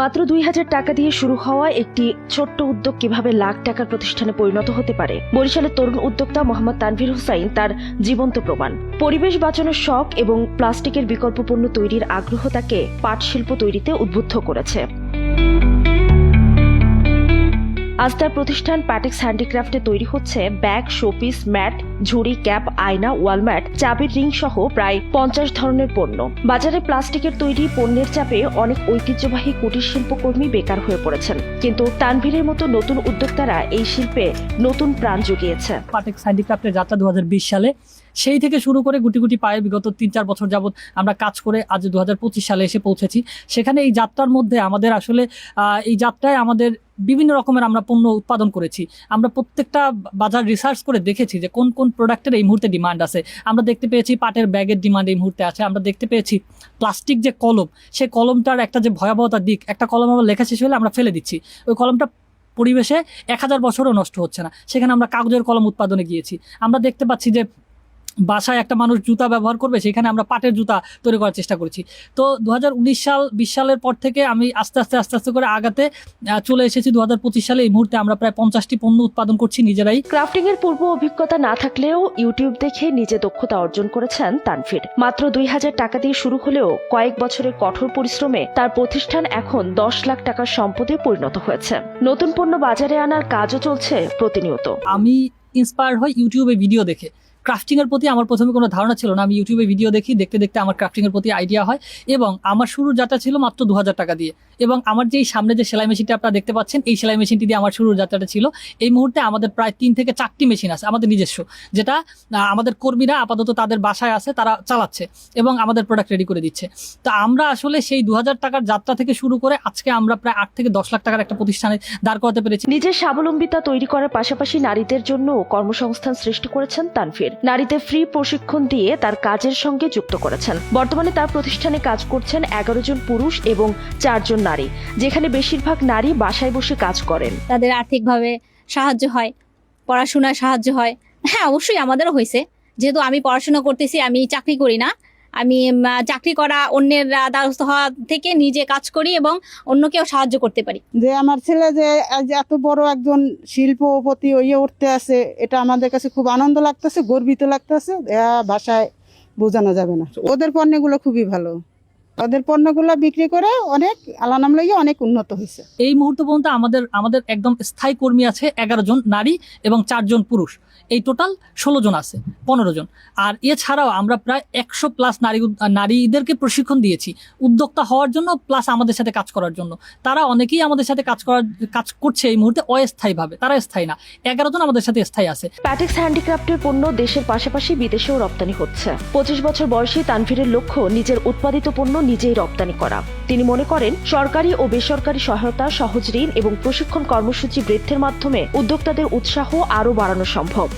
মাত্র দুই হাজার টাকা দিয়ে শুরু হওয়া একটি ছোট্ট উদ্যোগ কীভাবে লাখ টাকার প্রতিষ্ঠানে পরিণত হতে পারে? বরিশালের তরুণ উদ্যোক্তা মোহাম্মদ তানভীর হুসাইন তার জীবন্ত প্রমাণ। পরিবেশ বাঁচানোর শখ এবং প্লাস্টিকের বিকল্প পণ্য তৈরির আগ্রহ তাকে পাট শিল্প তৈরিতে উদ্বুদ্ধ করেছে। আজ তার প্রতিষ্ঠান প্যাটেক্স হ্যান্ডিক্রাফটে তৈরি হচ্ছে ব্যাগ, শোপিস, ম্যাট, ঝুড়ি, ক্যাপ, আয়না, ওয়ালম্যাট, চাবির রিং সহ প্রায় পঞ্চাশ ধরনের পণ্য। বাজারে প্লাস্টিকের তৈরি পণ্যের চাপে অনেক ঐতিহ্যবাহী কুটির শিল্পকর্মী বেকার হয়ে পড়েছেন। কিন্তু তানভীরের মতো নতুন উদ্যোক্তারা এই শিল্পে নতুন প্রাণ জুগিয়েছে। পাটেক্স হ্যান্ডিক্রাফটের যাত্রা দু হাজার বিশ সালে, সেই থেকে শুরু করে গুটি গুটি পায়ে বিগত তিন চার বছর যাবত আমরা কাজ করে আজ দু হাজার পঁচিশ সালে এসে পৌঁছেছি। সেখানে এই যাত্রার মধ্যে আমাদের আসলে এই যাত্রায় আমাদের বিভিন্ন রকমের আমরা পণ্য উৎপাদন করেছি। আমরা প্রত্যেকটা বাজার রিসার্চ করে দেখেছি যে কোন কোন প্রোডাক্টের এই মুহূর্তে ডিমান্ড আছে। আমরা দেখতে পেয়েছি পাটের ব্যাগের ডিমান্ড এই মুহূর্তে আছে। আমরা দেখতে পেয়েছি প্লাস্টিক যে কলম, সেই কলমটার একটা যে ভয়াবহতার দিক, একটা কলম আমরা লেখা শেষ হলে আমরা ফেলে দিচ্ছি। ওই কলমটা পরিবেশে এক হাজার বছরও নষ্ট হচ্ছে না। সেখানে আমরা কাগজের কলম উৎপাদনে গিয়েছি। আমরা দেখতে পাচ্ছি যে বাসায় একটা মানুষ জুতা ব্যবহার করবে সেখানে আমরা পাটের জুতা তৈরি করার চেষ্টা করেছি। তো দুহাজার উনিশ সাল বিশ সালের পর থেকে আমি আস্তে আস্তে আস্তে আস্তে করে আগাতে চলে এসেছি। দু সালে এই মুহূর্তে আমরা প্রায় পঞ্চাশটি পণ্য উৎপাদন করছি নিজেরাই। ক্রাফটিং এর পূর্ব অভিজ্ঞতা না থাকলেও ইউটিউব দেখে নিজে দক্ষতা অর্জন করেছেন তানফির মাত্র দুই হাজার টাকা দিয়ে শুরু হলেও কয়েক বছরের কঠোর পরিশ্রমে তার প্রতিষ্ঠান এখন দশ লাখ টাকার সম্পদে পরিণত হয়েছে। নতুন পণ্য বাজারে আনার কাজও চলছে প্রতিনিয়ত। আমি ইন্সপায়ার হই ইউটিউবে ভিডিও দেখে। ক্রাফটিং এর প্রতি আমার প্রথমে কোনো ধারণা ছিল না। আমি ইউটিউবে ভিডিও দেখি, দেখতে দেখতে আমার ক্রাফটিং এর প্রতি আইডিয়া হয় এবং আমার শুরুর যাত্রা ছিল মাত্র দু হাজার টাকা দিয়ে। এবং আমার যে সামনে যে সেলাই মেশিনটা আপনারা দেখতে পাচ্ছেন, এই সেলাই মেশিনটি দিয়ে আমার শুরুর যাত্রাটা ছিল। এই মুহূর্তে আমাদের প্রায় তিন থেকে চারটি মেশিন আছে, আমাদের নিজস্ব, যেটা আমাদের কর্মীরা আপাতত তাদের বাসায় আছে, তারা চালাচ্ছে এবং আমাদের প্রোডাক্ট রেডি করে দিচ্ছে। তো আমরা আসলে সেই দু হাজার টাকার যাত্রা থেকে শুরু করে আজকে আমরা প্রায় আট থেকে দশ লাখ টাকার একটা প্রতিষ্ঠানে দাঁড় করাতে পেরেছি। নিজের স্বাবলম্বিতা তৈরি করার পাশাপাশি নারীদের জন্য কর্মসংস্থান সৃষ্টি করেছেন তানভীর নারীতে ফ্রি প্রশিক্ষণ দিয়ে তার কাজের সঙ্গে যুক্ত করেছেন। বর্তমানে তার প্রতিষ্ঠানে কাজ করছেন এগারো জন পুরুষ এবং চারজন নারী, যেখানে বেশিরভাগ নারী বাসায় বসে কাজ করেন। তাদের আর্থিকভাবে সাহায্য হয়, পড়াশোনায় সাহায্য হয়। হ্যাঁ অবশ্যই আমাদেরও হয়েছে। যেহেতু আমি পড়াশোনা করতেছি, আমি চাকরি করি না আমি চাকরি করা অন্যের দ্বারস্থ হওয়া থেকে নিজে কাজ করি এবং অন্যকেও সাহায্য করতে পারি। যে আমার ছেলে যে এত বড় একজন শিল্পপতি হয়ে উঠতে আছে, এটা আমাদের কাছে খুব আনন্দ লাগতেছে, গর্বিত লাগতেছে। ভাষায় বোঝানো যাবে না। ওদের পণ্যগুলো খুবই ভালো। ওদের পণ্যগুলো বিক্রি করে অনেক আল্লাহ নাম লাগিয়ে অনেক উন্নত হয়েছে এই মুহূর্ত পর্যন্ত আমাদের আমাদের একদম স্থায়ী কর্মী আছে এগারো জন নারী এবং চারজন পুরুষ। এই টোটাল ষোলো জন আছে পনেরো জন। আর এছাড়াও আমরা প্রায় একশো প্লাস নারী নারীদেরকে প্রশিক্ষণ দিয়েছি উদ্যোক্তা হওয়ার জন্য প্লাস আমাদের সাথে কাজ করার জন্য। তারা অনেকেই আমাদের সাথে কাজ করার কাজ করছে এই মুহূর্তে অস্থায়ীভাবে তারা স্থায়ী না। এগারো জন আমাদের সাথে স্থায়ী আছে। প্যাটেক্স হ্যান্ডিক্রাফটের পণ্য দেশের পাশাপাশি বিদেশেও রপ্তানি হচ্ছে। পঁচিশ বছর বয়সী তানভীরের লক্ষ্য নিজের উৎপাদিত পণ্য নিজেই রপ্তানি করা। তিনি মনে করেন, সরকারি ও বেসরকারি সহায়তা, সহজ ঋণ এবং প্রশিক্ষণ কর্মসূচি বৃদ্ধির মাধ্যমে উদ্যোক্তাদের উৎসাহ আরও বাড়ানো সম্ভব।